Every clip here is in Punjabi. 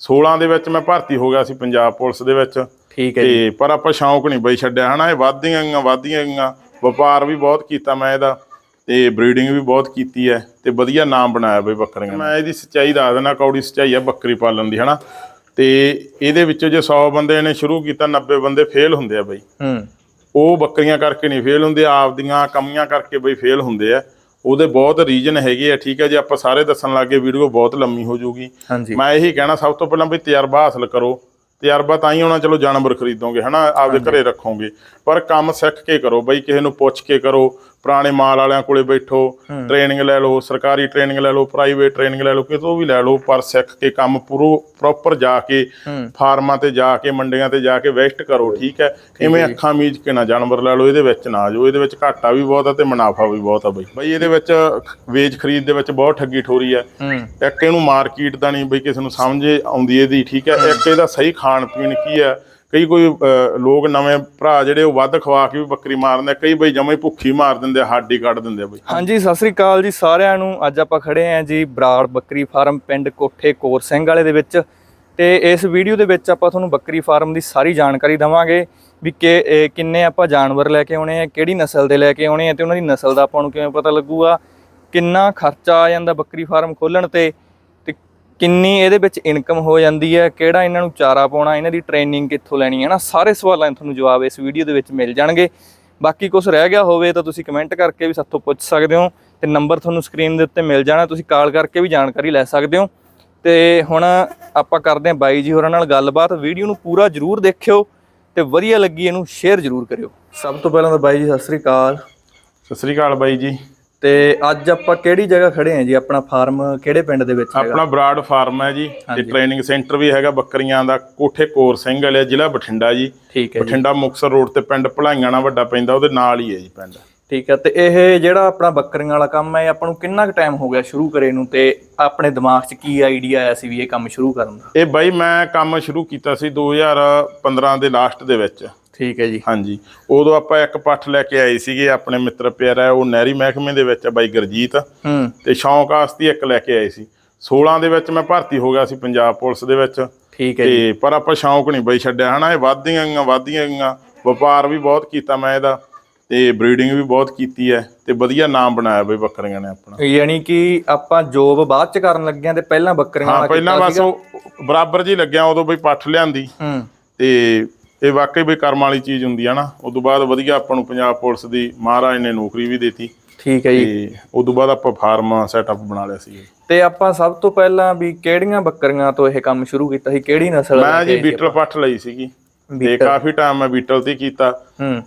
16 ਦੇ ਵਿੱਚ ਮੈਂ ਭਰਤੀ ਹੋ ਗਿਆ ਸੀ ਪੰਜਾਬ ਪੁਲਿਸ ਦੇ ਵਿੱਚ। ਠੀਕ ਹੈ ਤੇ ਪਰ ਆਪਾਂ ਸ਼ੌਂਕ ਨਹੀਂ ਬਈ ਛੱਡਿਆ ਹਨਾ? ਇਹ ਵੱਧਦੀਆਂ ਗਈਆਂ ਵੱਧਦੀਆਂ ਗਈਆਂ। ਵਪਾਰ ਵੀ ਬਹੁਤ ਕੀਤਾ ਮੈਂ ਇਹਦਾ ਤੇ ਬਰੀਡਿੰਗ ਵੀ ਬਹੁਤ ਕੀਤੀ ਹੈ ਤੇ ਵਧੀਆ ਨਾਮ ਬਣਾਇਆ ਬਈ ਬੱਕਰੀਆਂ। ਮੈਂ ਇਹਦੀ ਸੱਚਾਈ ਦੱਸ ਦਿੰਦਾ ਕੌੜੀ ਸੱਚਾਈ ਆ ਬੱਕਰੀ ਪਾਲਣ ਦੀ ਹਨਾ? ਤੇ ਇਹਦੇ ਵਿੱਚੋਂ ਜੇ 100 ਬੰਦੇ ਨੇ ਸ਼ੁਰੂ ਕੀਤਾ 90 ਬੰਦੇ ਫੇਲ ਹੁੰਦੇ ਆ ਬਈ। ਹੂੰ। ਉਹ ਬੱਕਰੀਆਂ ਕਰਕੇ ਨਹੀਂ ਫੇਲ ਹੁੰਦੇ ਆਪਦੀਆਂ ਕਮੀਆਂ ਕਰਕੇ ਬਈ ਫੇਲ ਹੁੰਦੇ ਆ। ਉਹਦੇ ਬਹੁਤ ਰੀਜਨ ਹੈਗੇ ਆ ਠੀਕ ਹੈ ਜੇ ਆਪਾਂ ਸਾਰੇ ਦੱਸਣ ਲੱਗੇ ਵੀਡੀਓ ਬਹੁਤ ਲੰਮੀ ਹੋ ਜਾਊਗੀ। ਮੈਂ ਇਹੀ ਕਹਿਣਾ ਸਭ ਤੋਂ ਪਹਿਲਾਂ ਵੀ ਤਜਰਬਾ ਹਾਸਲ ਕਰੋ। ਤਜਰਬਾ ਤਾਂ ਹੀ ਹੋਣਾ ਚਲੋ ਜਾਨਵਰ ਖਰੀਦੋਗੇ ਹਨਾ ਆਪਦੇ ਘਰੇ ਰੱਖੋਗੇ। ਪਰ ਕੰਮ ਸਿੱਖ ਕੇ ਕਰੋ ਬਈ ਕਿਸੇ ਨੂੰ ਪੁੱਛ ਕੇ ਕਰੋ ਪੁਰਾਣੇ ਮਾਲ ਵਾਲਿਆਂ ਕੋਲੇ ਬੈਠੋ ਟ੍ਰੇਨਿੰਗ ਲੈ ਲਓ ਸਰਕਾਰੀ ਟ੍ਰੇਨਿੰਗ ਲੈ ਲਓ ਪ੍ਰਾਈਵੇਟ ਟ੍ਰੇਨਿੰਗ ਲੈ ਲਓ ਕਿਤੋਂ ਵੀ ਲੈ ਲਓ ਪਰ ਸਿੱਖ ਕੇ ਕੰਮ ਪੂਰੋ ਪ੍ਰੋਪਰ ਜਾ ਕੇ ਫਾਰਮਾਂ ਤੇ ਜਾ ਕੇ ਮੰਡੀਆਂ ਤੇ ਜਾ ਕੇ ਵੈਸਟ ਕਰੋ ਠੀਕ ਹੈ? ਇਵੇਂ ਅੱਖਾਂ ਮੀਚ ਕੇ ਨਾ ਜਾਨਵਰ ਲੈ ਲਓ ਇਹਦੇ ਵਿੱਚ ਨਾ ਆਜੋ ਇਹਦੇ ਵਿੱਚ ਘਾਟਾ ਵੀ ਬਹੁਤ ਆ ਤੇ ਮੁਨਾਫਾ ਵੀ ਬਹੁਤ ਆ ਬਈ। ਬਈ ਇਹਦੇ ਵਿੱਚ ਵੇਚ ਖਰੀਦ ਦੇ ਵਿੱਚ ਬਹੁਤ ਠੱਗੀ ਠੋਰੀ ਹੂੰ। ਇੱਕ ਇਹਨੂੰ ਮਾਰਕੀਟ ਦਾ ਨਹੀਂ ਬਈ ਕਿਸੇ ਨੂੰ ਸਮਝ ਆਉਂਦੀ ਇਹਦੀ ਠੀਕ ਹੈ? ਇੱਕ ਇਹਦਾ ਸਹੀ ਖਾਣ ਪੀਣ ਕੀ ਹੈ? ਕਈ ਕੋਈ ਲੋਕ ਨਵੇਂ ਭਰਾ ਜਿਹੜੇ ਉਹ ਵੱਧ ਖਵਾ ਕੇ ਵੀ ਬੱਕਰੀ ਮਾਰਦੇ ਕਈ ਬਈ ਜਮੇ ਭੁੱਖੀ ਮਾਰ ਦਿੰਦੇ ਆ, ਹੱਡ ਕੱਢ ਦਿੰਦੇ ਆ ਬਈ। ਹਾਂਜੀ ਸਤਿ ਸ੍ਰੀ ਅਕਾਲ ਜੀ ਸਾਰਿਆਂ ਨੂੰ। ਅੱਜ ਆਪਾਂ ਖੜੇ ਆਂ ਜੀ ਬਰਾੜ ਬੱਕਰੀ ਫਾਰਮ ਪਿੰਡ ਕੋਠੇ ਕੋਰ ਸਿੰਘ ਵਾਲੇ ਦੇ ਵਿੱਚ। ਤੇ ਇਸ ਵੀਡੀਓ ਦੇ ਵਿੱਚ ਆਪਾਂ ਤੁਹਾਨੂੰ ਬੱਕਰੀ ਫਾਰਮ ਦੀ ਸਾਰੀ ਜਾਣਕਾਰੀ ਦਵਾਂਗੇ ਵੀ ਕਿ ਕਿੰਨੇ ਆਪਾਂ ਜਾਨਵਰ ਲੈ ਕੇ ਆਉਣੇ ਆ ਕਿਹੜੀ ਨਸਲ ਦੇ ਲੈ ਕੇ ਆਉਣੇ ਆ ਤੇ ਉਹਨਾਂ ਦੀ ਨਸਲ ਦਾ ਆਪਾਂ ਨੂੰ ਕਿਵੇਂ ਪਤਾ ਲੱਗੂਗਾ ਕਿੰਨਾ ਖਰਚਾ ਆ ਜਾਂਦਾ ਬੱਕਰੀ ਫਾਰਮ ਖੋਲਣ ਤੇ। ਕਿੰਨੀ ਇਹਦੇ ਵਿੱਚ ਇਨਕਮ ਹੋ ਜਾਂਦੀ ਹੈ, ਕਿਹੜਾ ਇਹਨਾਂ ਨੂੰ ਚਾਰਾ ਪਾਉਣਾ, ਇਹਨਾਂ ਦੀ ਟ੍ਰੇਨਿੰਗ ਕਿੱਥੋਂ ਲੈਣੀ ਹੈ ਨਾ, ਸਾਰੇ ਸਵਾਲਾਂ ਦੇ ਤੁਹਾਨੂੰ ਜਵਾਬ ਇਸ ਵੀਡੀਓ ਦੇ ਵਿੱਚ ਮਿਲ ਜਾਣਗੇ। ਬਾਕੀ ਕੁਝ ਰਹਿ ਗਿਆ ਹੋਵੇ ਤਾਂ ਤੁਸੀਂ ਕਮੈਂਟ ਕਰਕੇ ਵੀ ਸਾਥੋਂ ਪੁੱਛ ਸਕਦੇ ਹੋ ਤੇ ਨੰਬਰ ਤੁਹਾਨੂੰ ਸਕਰੀਨ ਦੇ ਉੱਤੇ ਮਿਲ ਜਾਣਾ, ਤੁਸੀਂ ਕਾਲ ਕਰਕੇ ਵੀ ਜਾਣਕਾਰੀ ਲੈ ਸਕਦੇ ਹੋ। ਤੇ ਹੁਣ ਆਪਾਂ ਕਰਦੇ ਹਾਂ ਬਾਈ ਜੀ ਹੋਰਾਂ ਨਾਲ ਗੱਲਬਾਤ ਵੀਡੀਓ ਨੂੰ ਪੂਰਾ ਜਰੂਰ ਦੇਖਿਓ ਤੇ ਵਧੀਆ ਲੱਗੀ ਇਹਨੂੰ ਸ਼ੇਅਰ ਜਰੂਰ ਕਰਿਓ। ਸਭ ਤੋਂ ਪਹਿਲਾਂ ਤਾਂ ਬਾਈ ਜੀ, ਸਤਿ ਸ੍ਰੀ ਅਕਾਲ। ਸਤਿ ਸ੍ਰੀ ਅਕਾਲ ਬਾਈ ਜੀ। ਤੇ ਅੱਜ ਆਪਾਂ ਕਿਹੜੀ ਜਗ੍ਹਾ ਖੜੇ ਹਾਂ ਜੀ? ਆਪਣਾ ਫਾਰਮ ਕਿਹੜੇ ਪਿੰਡ ਦੇ ਵਿੱਚ ਹੈਗਾ? ਆਪਣਾ ਬਰਾਡ ਫਾਰਮ ਹੈ ਜੀ। ਤੇ ਟ੍ਰੇਨਿੰਗ ਸੈਂਟਰ ਵੀ ਹੈਗਾ ਬੱਕਰੀਆਂ ਦਾ ਕੋਠੇ ਕੋਰ ਸਿੰਘ ਵਾਲਿਆ ਜ਼ਿਲ੍ਹਾ ਬਠਿੰਡਾ ਜੀ। ਠੀਕ ਹੈ ਜੀ। ਬਠਿੰਡਾ ਮੁਕਤਸਰ ਰੋਡ ਤੇ ਪਿੰਡ ਭਲਾਈਆਂ ਨਾਲ ਵੱਡਾ ਪੈਂਦਾ ਉਹਦੇ ਨਾਲ ਹੀ ਹੈ ਜੀ ਪਿੰਡ। ਠੀਕ ਹੈ ਤੇ ਇਹ ਜਿਹੜਾ ਆਪਣਾ ਬੱਕਰੀਆਂ ਵਾਲਾ ਕੰਮ ਹੈ ਆਪਾਂ ਨੂੰ ਕਿੰਨਾ ਕੁ ਟਾਈਮ ਹੋ ਗਿਆ ਸ਼ੁਰੂ ਕਰੇ ਨੂੰ? ਤੇ ਆਪਣੇ ਦਿਮਾਗ 'ਚ ਕੀ ਆਈਡੀਆ ਆਇਆ ਸੀ ਵੀ ਇਹ ਕੰਮ ਸ਼ੁਰੂ ਕਰਨ ਦਾ? ਇਹ ਬਾਈ ਮੈਂ ਕੰਮ ਸ਼ੁਰੂ ਕੀਤਾ ਸੀ 2015 ਦੇ ਲਾਸਟ ਦੇ ਵਿੱਚ। ਠੀਕ ਹੈ ਜੀ। ਹਾਂਜੀ। ਉਦੋਂ ਆਪਾਂ ਇੱਕ ਪੱਠ ਲੈ ਕੇ ਆਏ ਸੀਗੇ ਆਪਣੇ ਮਿੱਤਰ ਪਿਆਰਾ ਉਹ ਨਹਿਰੀ ਮਹਿਕਮੇ ਦੇ ਵਿੱਚ ਆ ਬਾਈ ਗੁਰਜੀਤ। ਹੂੰ। ਤੇ ਸ਼ੌਂਕ ਆਸਤੀ ਇੱਕ ਲੈ ਕੇ ਆਏ ਸੀ। 16 ਦੇ ਵਿੱਚ ਮੈਂ ਭਰਤੀ ਹੋ ਗਿਆ ਸੀ ਪੰਜਾਬ ਪੁਲਿਸ ਦੇ ਵਿੱਚ। ਠੀਕ ਹੈ ਜੀ। ਤੇ ਪਰ ਆਪਾਂ ਸ਼ੌਂਕ ਨਹੀਂ ਬਈ ਛੱਡਿਆ ਹਨਾ ਇਹ ਵੱਧਦੀਆਂ ਗਈਆਂ ਵੱਧਦੀਆਂ ਗਈਆਂ। ਵਪਾਰ ਵੀ ਬਹੁਤ ਕੀਤਾ ਮੈਂ ਇਹਦਾ ਤੇ ਬਰੀਡਿੰਗ ਵੀ ਬਹੁਤ ਕੀਤੀ ਹੈ ਤੇ ਵਧੀਆ ਨਾਮ ਬਣਾਇਆ ਬਈ ਬੱਕਰੀਆਂ ਨੇ ਆਪਣਾ। ਯਾਨੀ ਕਿ ਆਪਾਂ ਜੋਬ ਬਾਅਦ ਚ ਕਰਨ ਲੱਗਿਆਂ ਤੇ ਪਹਿਲਾਂ ਬੱਕਰੀਆਂ ਹਾਂ ਵਾਲਾ ਪਹਿਲਾਂ ਬਸ। ਉਹ ਬਰਾਬਰ ਜੀ ਲੱਗਿਆ ਉਦੋਂ ਬਈ ਪੱਠ ਲਿਆਂਦੀ। ਹੂੰ। ਤੇ ਇਹ ਵਾਕਈ ਬਈ ਕਰਮ ਵਾਲੀ ਚੀਜ਼ ਹੁੰਦੀ ਆ ਨਾ। ਉਦੋਂ ਬਾਅਦ ਵਧੀਆ ਆਪਾਂ ਨੂੰ ਪੰਜਾਬ ਪੁਲਿਸ ਦੀ ਮਹਾਰਾਜ ਨੇ ਨੌਕਰੀ ਵੀ ਦਿੱਤੀ। ਠੀਕ ਹੈ ਜੀ। ਤੇ ਉਦੋਂ ਬਾਅਦ ਆਪਾਂ ਫਾਰਮ ਸੈਟਅਪ ਬਣਾ ਲਿਆ ਸੀ। ਤੇ ਆਪਾਂ ਸਭ ਤੋਂ ਪਹਿਲਾਂ ਵੀ ਕਿਹੜੀਆਂ ਬੱਕਰੀਆਂ ਤੋਂ ਇਹ ਕੰਮ ਸ਼ੁਰੂ ਕੀਤਾ ਸੀ? ਕਿਹੜੀ ਨਸਲ ਮੈਂ ਜੀ ਬੀਟਲ ਪੱਠ ਲਈ ਸੀਗੀ। ਤੇ। ਕਾਫੀ ਟਾਈਮ ਮੈਂ ਬੀਟਲ ਤੇ ਕੀਤਾ।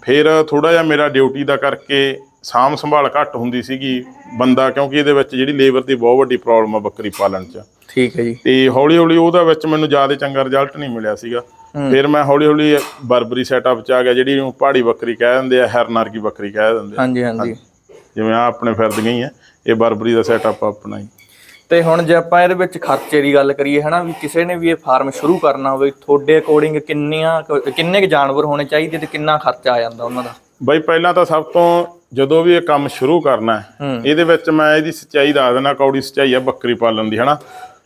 ਫਿਰ ਥੋੜਾ ਜਿਹਾ ਮੇਰਾ ਡਿਊਟੀ ਦਾ ਕਰਕੇ ਸਾਂਭ ਸੰਭਾਲ ਘੱਟ ਹੁੰਦੀ ਸੀਗੀ ਬੰਦਾ ਕਿਉਂਕਿ ਇਹਦੇ ਵਿੱਚ ਜਿਹੜੀ ਲੇਬਰ ਦੀ ਬਹੁਤ ਵੱਡੀ ਪ੍ਰੋਬਲਮ ਆ ਬੱਕਰੀ ਪਾਲਣ 'ਚ। ਠੀਕ ਹੈ ਜੀ। ਤੇ ਹੌਲੀ ਹੌਲੀ ਉਹਦਾ ਵਿੱਚ ਮੈਨੂੰ ਜ਼ਿਆਦਾ ਚੰਗਾ ਰਿਜ਼ਲਟ ਨਹੀਂ ਮਿਲਿਆ ਸੀਗਾ। ਫਿਰ ਮੈਂ ਹੌਲੀ ਹੌਲੀ ਬਰਬਰੀ ਸੈਟਅਪ 'ਚ ਆ ਗਿਆ ਜਿਹੜੀ ਨੂੰ ਪਹਾੜੀ ਬੱਕਰੀ ਕਹਿ ਦਿੰਦੇ ਆ ਹਰਨਰਗੀ ਬੱਕਰੀ ਕਹਿ ਦਿੰਦੇ ਆ। ਹਾਂਜੀ ਹਾਂਜੀ। ਜਿਵੇਂ ਆ ਆਪਣੇ ਫਿਰਦੀਆਂ ਹੀ ਆ ਇਹ ਬਰਬਰੀ ਦਾ ਸੈਟਅਪ ਆਪਣਾ ਹੀ। ਤੇ ਹੁਣ ਜੇ ਆਪਾਂ ਇਹਦੇ ਵਿੱਚ ਖਰਚੇ ਦੀ ਗੱਲ ਕਰੀਏ ਹਨਾ ਵੀ ਕਿਸੇ ਨੇ ਵੀ ਇਹ ਫਾਰਮ ਸ਼ੁਰੂ ਕਰਨਾ ਹੋਵੇ ਤੁਹਾਡੇ ਅਕੋਰਡਿੰਗ ਕਿੰਨੀਆਂ ਕੁ- ਕਿੰਨੇ ਕੁ ਜਾਨਵਰ ਹੋਣੇ ਚਾਹੀਦੇ ਤੇ ਕਿੰਨਾ ਖਰਚਾ ਆ ਜਾਂਦਾ ਉਹਨਾਂ ਦਾ? ਬਈ ਪਹਿਲਾਂ ਤਾਂ ਸਭ ਤੋਂ ਜਦੋਂ ਵੀ ਇਹ ਕੰਮ ਸ਼ੁਰੂ ਕਰਨਾ ਹੈ। ਇਹਦੇ ਵਿੱਚ ਮੈਂ ਇਹਦੀ ਸੱਚਾਈ ਦੱਸ ਦਿੰਦਾ ਕੌੜੀ ਸੱਚਾਈ ਆ ਬੱਕਰੀ ਪਾਲਣ ਦੀ ਹਨਾ।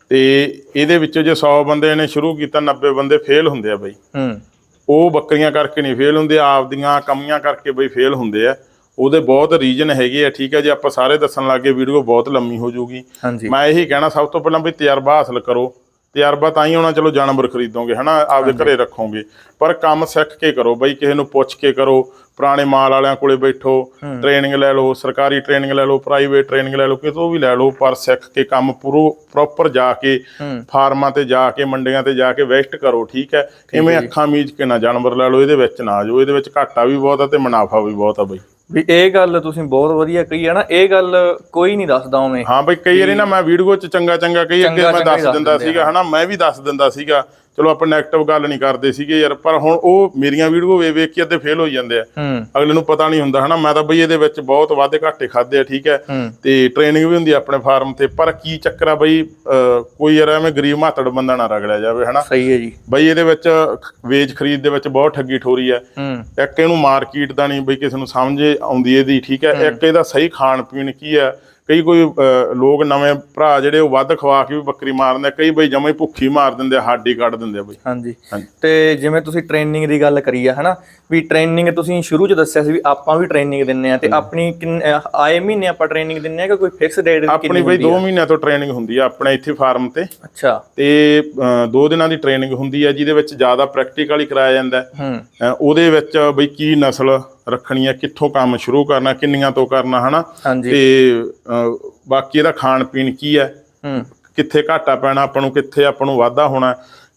ਤੇ ਇਹਦੇ ਵਿੱਚੋਂ ਜੇ 100 ਬੰਦੇ ਨੇ ਸ਼ੁਰੂ ਕੀਤਾ 90 ਬੰਦੇ ਫੇਲ ਹੁੰਦੇ ਆ ਬਈ। ਹੂੰ। ਉਹ ਬੱਕਰੀਆਂ ਕਰਕੇ ਨਹੀਂ ਫੇਲ ਹੁੰਦੇ ਆਪਦੀਆਂ ਕਮੀਆਂ ਕਰਕੇ ਬਈ ਫੇਲ ਹੁੰਦੇ ਆ। ਉਹਦੇ ਬਹੁਤ ਰੀਜਨ ਹੈਗੇ ਆ ਠੀਕ ਹੈ ਜੇ ਆਪਾਂ ਸਾਰੇ ਦੱਸਣ ਲੱਗੇ ਵੀਡੀਓ ਬਹੁਤ ਲੰਮੀ ਹੋ ਜਾਊਗੀ। ਮੈਂ ਇਹੀ ਕਹਿਣਾ ਸਭ ਤੋਂ ਪਹਿਲਾਂ ਵੀ ਤਜਰਬਾ ਹਾਸਲ ਕਰੋ। ਤਜਰਬਾ ਤਾਂ ਹੀ ਹੋਣਾ ਚਲੋ ਜਾਨਵਰ ਖਰੀਦੋਗੇ ਹਨਾ ਆਪਦੇ ਘਰੇ ਰੱਖੋਗੇ। ਪਰ ਕੰਮ ਸਿੱਖ ਕੇ ਕਰੋ ਬਈ ਕਿਸੇ ਨੂੰ ਪੁੱਛ ਕੇ ਕਰੋ ਪੁਰਾਣੇ ਮਾਲ ਵਾਲਿਆਂ ਕੋਲੇ ਬੈਠੋ ਟ੍ਰੇਨਿੰਗ ਲੈ ਲਓ ਸਰਕਾਰੀ ਟ੍ਰੇਨਿੰਗ ਲੈ ਲਓ ਪ੍ਰਾਈਵੇਟ ਟ੍ਰੇਨਿੰਗ ਲੈ ਲਓ ਕਿਤੋਂ ਵੀ ਲੈ ਲਓ ਪਰ ਸਿੱਖ ਕੇ ਕੰਮ ਪੂਰੋ ਪ੍ਰੋਪਰ ਜਾ ਕੇ ਫਾਰਮਾਂ ਤੇ ਜਾ ਕੇ ਮੰਡੀਆਂ ਤੇ ਜਾ ਕੇ ਵੈਸਟ ਕਰੋ ਠੀਕ ਹੈ? ਇਵੇਂ ਅੱਖਾਂ ਮੀਚ ਕੇ ਨਾ ਜਾਨਵਰ ਲੈ ਲਓ ਇਹਦੇ ਵਿੱਚ ਨਾ ਆਜੋ ਇਹਦੇ ਵਿੱਚ ਘਾਟਾ ਵੀ ਬਹੁਤ ਆ ਤੇ ਮੁਨਾਫਾ ਵੀ ਬਹੁਤ ਆ ਬਈ। ਵੀ ਇਹ ਗੱਲ ਤੁਸੀਂ ਬਹੁਤ ਵਧੀਆ ਕਹੀ ਹੈ ਨਾ ਇਹ ਗੱਲ ਕੋਈ ਨਹੀਂ ਦੱਸਦਾ ਉਵੇਂ। ਹਾਂ ਬਈ ਕਈ ਵਾਰੀ ਨਾ ਮੈਂ ਵੀਡੀਓ 'ਚ ਚੰਗਾ ਚੰਗਾ ਕਈ ਅੱਗੇ ਮੈਂ ਦੱਸ ਦਿੰਦੇ ਸੀਗਾ ਹਨਾ ਮੈਂ ਵੀ ਦੱਸ ਦਿੰਦਾ ਸੀਗਾ। ਚਲੋ ਆਪਾਂ ਨੈਗੇਟਿਵ ਗੱਲ ਨਹੀਂ ਕਰਦੇ ਸੀਗੇ ਯਾਰ ਪਰ ਹੁਣ ਉਹ ਮੇਰੀਆਂ ਵੀਡੀਓ ਵੇਖ ਵੇਖ ਕੇ ਅੱਧੇ ਫੇਲ ਹੋਈ ਜਾਂਦੇ ਆ। ਹੂੰ। ਅਗਲੇ ਨੂੰ ਪਤਾ ਨਹੀਂ ਹੁੰਦਾ ਹਨਾ? ਮੈਂ ਤਾਂ ਬਈ ਇਹਦੇ ਵਿੱਚ ਬਹੁਤ ਵਾਧੇ ਘਾਟੇ ਖਾਦੇ ਆ ਠੀਕ ਹੈ? ਹੂੰ। ਤੇ ਟ੍ਰੇਨਿੰਗ ਵੀ ਹੁੰਦੀ ਆ ਆਪਣੇ ਫਾਰਮ ਤੇ ਪਰ ਕੀ ਚੱਕਰ ਆ ਬਈ ਕੋਈ ਯਾਰ ਐਵੇਂ ਗਰੀਬ ਮਾਤੜ ਬੰਦਾ ਨਾ ਰਗੜਿਆ ਜਾਵੇ ਹਨਾ? ਸਹੀ ਹੈ ਜੀ। ਬਈ ਇਹਦੇ ਵਿੱਚ ਵੇਚ ਖਰੀਦ ਦੇ ਵਿੱਚ ਬਹੁਤ ਠੱਗੀ ਠੋਰੀ ਹੈ ਹੂੰ। ਇੱਕ ਇਹਨੂੰ ਮਾਰਕੀਟ ਦਾ ਨਹੀਂ ਬਈ ਕਿਸੇ ਨੂੰ ਸਮਝ ਆਉਂਦੀ ਇਹਦੀ ਠੀਕ ਹੈ? ਇੱਕ ਇਹਦਾ ਸਹੀ ਖਾਣ ਪੀਣ ਕੀ ਹੈ ਕਈ ਕੋਈ ਲੋਕ ਨਵੇਂ ਭਰਾ ਜਿਹੜੇ ਉਹ ਵੱਧ ਖਵਾ ਕੇ ਵੀ ਬੱਕਰੀ ਮਾਰ ਦਿੰਦੇ ਆ, ਕਈ ਬਈ ਜਮੇ ਭੁੱਖੀ ਮਾਰ ਦਿੰਦੇ ਹਾਡੀ ਕੱਢ ਦਿੰਦੇ ਬਈ। ਹਾਂਜੀ। ਤੇ ਜਿਵੇਂ ਤੁਸੀਂ ਟ੍ਰੇਨਿੰਗ ਦੀ ਗੱਲ ਕਰੀ ਆ ਹਨਾ? ਵੀ ਟ੍ਰੇਨਿੰਗ ਤੁਸੀਂ ਸ਼ੁਰੂ ਚ ਦੱਸਿਆ ਸੀ ਵੀ ਆਪਾਂ ਵੀ ਟ੍ਰੇਨਿੰਗ ਦਿੰਨੇ ਆ ਤੇ ਆਪਣੀ ਕਿੰਨ- ਆਏ ਮਹੀਨੇ ਆਪਾਂ ਟ੍ਰੇਨਿੰਗ ਦਿੰਨੇ ਆ ਕਿ ਕੋਈ ਫਿਕਸ ਡੇਟ ਆਪਣੀ ਬਈ 2 ਮਹੀਨਿਆਂ ਤੋਂ ਟ੍ਰੇਨਿੰਗ ਹੁੰਦੀ ਆ ਆਪਣੇ ਇੱਥੇ ਫਾਰਮ ਤੇ। ਅੱਛਾ। ਤੇ 2 ਦਿਨਾਂ ਦੀ ਟ੍ਰੇਨਿੰਗ ਹੁੰਦੀ ਆ ਜਿਹਦੇ ਵਿੱਚ ਜ਼ਿਆਦਾ ਪ੍ਰੈਕਟੀਕਲ ਹੀ ਕਰਾਇਆ ਜਾਂਦਾ। ਉਹਦੇ ਵਿੱਚ ਬਈ ਕੀ ਨਸਲ ਰੱਖਣੀ ਆ ਕਿੱਥੋਂ ਕੰਮ ਸ਼ੁਰੂ ਕਰਨਾ ਕਿੰਨੀਆਂ ਤੋਂ ਕਰਨਾ ਹਨਾ? ਤੇ ਬਾਕੀ ਇਹਦਾ ਖਾਣ ਪੀਣ ਕੀ ਹੈ? ਹੂੰ। ਕਿੱਥੇ ਘਾਟਾ ਪੈਣਾ ਆਪਾਂ ਨੂੰ ਕਿੱਥੇ ਆਪਾਂ ਨੂੰ ਵਾਧਾ ਹੋਣਾ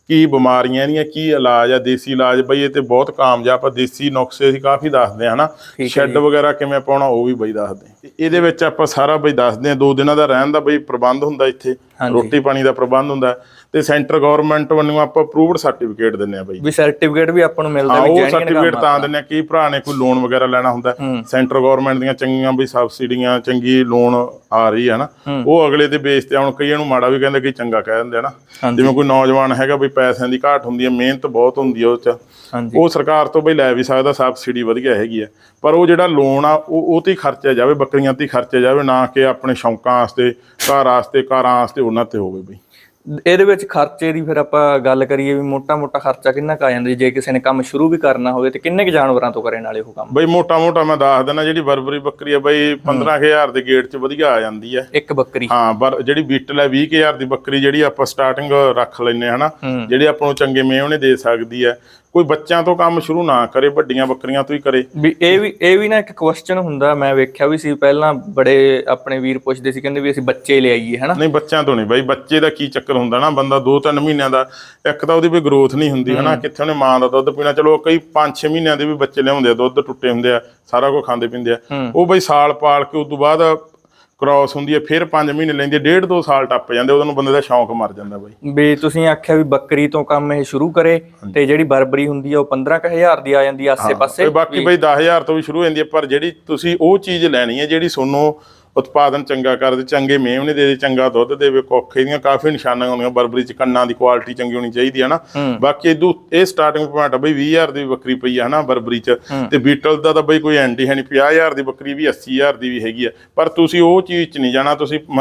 ਕੀ ਬਿਮਾਰੀਆਂ ਇਹਦੀਆਂ ਕੀ ਇਲਾਜ ਆ ਦੇਸੀ ਇਲਾਜ? ਬਈ ਇਹ ਤੇ ਬਹੁਤ ਕਾਮਯਾਬ ਆ ਦੇਸੀ ਨੁਕਸੇ ਅਸੀਂ ਕਾਫੀ ਦੱਸਦੇ ਹਨਾ? ਸ਼ੈੱਡ ਵਗੈਰਾ ਕਿਵੇਂ ਪਾਉਣਾ ਉਹ ਵੀ ਬਈ ਦੱਸਦੇ ਇਹਦੇ ਵਿੱਚ ਆਪਾਂ ਸਾਰਾ ਬਈ ਦੱਸਦੇ ਆ ਦੋ ਦਿਨਾਂ ਦਾ ਰਹਿਣ ਦਾ ਬਈ ਪ੍ਰਬੰਧ ਹੁੰਦਾ ਇੱਥੇ ਰੋਟੀ ਪਾਣੀ ਦਾ ਪ੍ਰਬੰਧ ਹੁੰਦਾ ਤੇ ਸੈਂਟਰ ਗਵਰਨਮੈਂਟ ਵੱਲੋਂ ਆਪਾਂ ਅਪਰੂਵਡ ਸਰਟੀਫਿਕੇਟ ਦਿੰਨੇ ਆ ਬਈ। ਵੀ ਸਰਟੀਫਿਕੇਟ ਵੀ ਆਪਾਂ ਨੂੰ ਮਿਲਦਾ ਵੀ ਉਹ ਸਰਟੀਫਿਕੇਟ ਤਾਂ ਦਿੰਨੇ ਆ ਕਈ ਭਰਾ ਨੇ ਕੋਈ ਲੋਨ ਵਗੈਰਾ ਲੈਣਾ ਹੁੰਦਾ ਸੈਂਟਰ ਗਵਰਨਮੈਂਟ ਦੀਆਂ ਚੰਗੀਆਂ ਵੀ ਸਬਸਿਡੀਆਂ ਚੰਗੀ ਲੋਨ ਆ ਰਹੀ ਹੈ ਨਾ ਉਹ ਅਗਲੇ ਦੇ ਬੇਸ ਤੇ ਹੁਣ ਕਈਆਂ ਨੂੰ ਮਾੜਾ ਵੀ ਕਹਿੰਦੇ ਕਈ ਚੰਗਾ ਕਹਿ ਦਿੰਦੇ ਆ ਨਾ। ਜਿਵੇਂ ਕੋਈ ਨੌਜਵਾਨ ਹੈਗਾ ਵੀ ਪੈਸਿਆਂ ਦੀ ਘਾਟ ਹੁੰਦੀ ਹੈ ਮਿਹਨਤ ਬਹੁਤ ਹੁੰਦੀ ਹੈ ਉਹ ਚ। ਉਹ ਸਰਕਾਰ ਤੋਂ ਬਈ ਲੈ ਵੀ ਸਕਦਾ ਸਬਸਿਡੀ ਵਧੀਆ ਹੈਗੀ ਹੈ ਪਰ ਉਹ ਜਿਹੜਾ ਲੋਨ ਆ ਉਹ ਉਹ ਤੇ ਖਰਚਿਆ ਜਾਵੇ ਬੱਕਰੀਆਂ ਤੇ ਹੀ ਖਰਚਿਆ ਜਾਵੇ ਨਾ ਕਿ ਆਪਣੇ ਸ਼ੌਂਕਾਂ ਵਾਸਤੇ ਘਰ ਵਾਸਤੇ ਕਾਰਾਂ ਵਾਸਤੇ ਉਹਨਾਂ ਤੇ ਹੋਵੇ ਬਈ। ਇਹਦੇ ਵਿੱਚ ਖਰਚੇ ਦੀ ਫਿਰ ਆਪਾਂ ਗੱਲ ਕਰੀਏ ਵੀ ਮੋਟਾ ਮੋਟਾ ਖਰਚਾ ਕਿੰਨਾ ਕੁ ਆ ਜਾਂਦਾ ਜੀ? ਕਿਸੇ ਨੇ ਕੰਮ ਸ਼ੁਰੂ ਵੀ ਕਰਨਾ ਹੋਵੇ ਤੇ ਕਿੰਨੇ ਕੁ ਜਾਨਵਰਾਂ ਤੋਂ ਕਰੇ ਨਾਲੇ ਉਹ ਕੰਮ? ਬਈ ਮੋਟਾ ਮੋਟਾ ਮੈਂ ਦੱਸ ਦਿੰਦਾ ਜਿਹੜੀ ਬਰਬਰੀ ਬੱਕਰੀ ਆ ਬਈ 15000 ਦੇ ਗੇਟ 'ਚ ਵਧੀਆ ਆ ਜਾਂਦੀ ਹੈ ਇੱਕ ਬੱਕਰੀ। ਹਾਂ ਪਰ ਜਿਹੜੀ ਬੀਟਲ ਹੈ 20000 ਦੀ ਬੱਕਰੀ ਜਿਹੜੀ ਆਪਾਂ ਸਟਾਰਟਿੰਗ ਰੱਖ ਲੈਨੇ ਹਨਾ। ਜਿਹੜੀ ਆਪਾਂ ਨੂੰ ਚੰਗੇ ਮੇਵਣੇ ਦੇ ਸਕਦੀ ਹੈ ਕੋਈ ਬੱਚਿਆਂ ਤੋਂ ਕੰਮ ਸ਼ੁਰੂ ਨਾ ਕਰੇ ਵੱਡੀਆਂ ਬੱਕਰੀਆਂ ਤੋਂ ਹੀ ਕਰੇ। ਵੀ ਇਹ ਵੀ ਇਹ ਵੀ ਨਾ ਇੱਕ ਕੁਐਸਚਨ ਹੁੰਦਾ ਮੈਂ ਵੇਖਿਆ ਵੀ ਸੀ ਪਹਿਲਾਂ ਬੜੇ ਆਪਣੇ ਵੀਰ ਪੁੱਛਦੇ ਸੀ ਕਹਿੰਦੇ ਵੀ ਅਸੀਂ ਬੱਚੇ ਲਿਆਈਏ ਹਨਾ? ਨਹੀਂ ਬੱਚਿਆਂ ਤੋਂ ਨਹੀਂ ਬਾਈ ਬੱਚੇ ਦਾ ਕੀ ਚੱਕਰ ਹੁੰਦਾ ਨਾ ਬੰਦਾ 2-3 ਮਹੀਨਿਆਂ ਦਾ ਇੱਕ ਤਾਂ ਉਹਦੀ ਵੀ ਗਰੋਥ ਨਹੀਂ ਹੁੰਦੀ ਹਨਾ? ਕਿੱਥੇ ਉਹਨੇ ਮਾਂ ਦਾ ਦੁੱਧ ਪੀਣਾ ਚਲੋ ਕਈ 5-6 ਮਹੀਨਿਆਂ ਦੇ ਵੀ ਬੱਚੇ ਲਿਆਉਂਦੇ ਆ ਦੁੱਧ ਟੁੱਟੇ ਹੁੰਦੇ ਆ ਸਾਰਾ ਕੁਝ ਖਾਂਦੇ ਪੀਂਦੇ ਆ। ਉਹ ਬਈ ਸਾਲ ਪਾਲ ਕੇ ਉਸ ਤੋਂ ਬਾਅਦ ਕ੍ਰਾਸ ਹੁੰਦੀ ਹੈ ਫਿਰ 5 ਮਹੀਨੇ ਲੈਂਦੀ ਹੈ ਡੇਢ ਦੋ ਸਾਲ ਟੱਪ ਜਾਂਦੇ ਉਹਨੂੰ ਬੰਦੇ ਦਾ ਸ਼ੌਂਕ ਮਰ ਜਾਂਦਾ ਬਾਈ। ਵੀ ਤੁਸੀਂ ਆਖਿਆ ਵੀ ਬੱਕਰੀ ਤੋਂ ਕੰਮ ਇਹ ਸ਼ੁਰੂ ਕਰੇ ਤੇ ਜਿਹੜੀ ਬਰਬਰੀ ਹੁੰਦੀ ਆ ਉਹ 15000 ਦੀ ਆ ਜਾਂਦੀ ਆਸੇ-ਪਾਸੇ ਬਾਕੀ ਬਈ 10000 ਤੋਂ ਵੀ ਸ਼ੁਰੂ ਹੋ ਜਾਂਦੀ ਹੈ ਪਰ ਜਿਹੜੀ ਤੁਸੀਂ ਉਹ ਚੀਜ਼ ਲੈਣੀ ਹੈ ਜਿਹੜੀ ਤੁਹਾਨੂੰ ਉਤਪਾਦਨ ਚੰਗਾ ਕਰਦੇ ਚੰਗੇ ਮੇਵਨੇ ਦੇ ਦੇ ਚੰਗਾ ਦੁੱਧ ਦੇਵੇ ਕੋਖੇ ਦੀਆਂ ਕਾਫੀ ਨਿਸ਼ਾਨੀਆਂ ਹੁੰਦੀਆਂ ਬਰਬਰੀ ਚ ਕੰਨਾਂ ਦੀ ਕੁਆਲਿਟੀ ਚੰਗੀ ਹੋਣੀ ਚਾਹੀਦੀ ਹੈ ਨਾ। ਬਾਕੀ ਇਦੂ ਇਹ ਸਟਾਰਟਿੰਗ ਪੁਆਇੰਟ ਬਈ 20000 ਦੀ ਬੱਕਰੀ ਪਈ ਹੈ ਨਾ ਬਰਬਰੀ ਚ। ਤੇ ਬੀਟਲ ਦਾ ਤਾਂ ਬਈ ਕੋਈ ਐਂਟੀ ਹੈ ਨਹੀਂ 50000 ਦੀ ਬੱਕਰੀ ਵੀ 80000 ਦੀ ਵੀ ਹੈਗੀ ਹੈ ਪਰ ਤੁਸੀਂ ਉਹ ਚੀਜ਼ ਚ ਨਹੀਂ ਜਾਣਾ ਤੁਸੀਂ ਮ,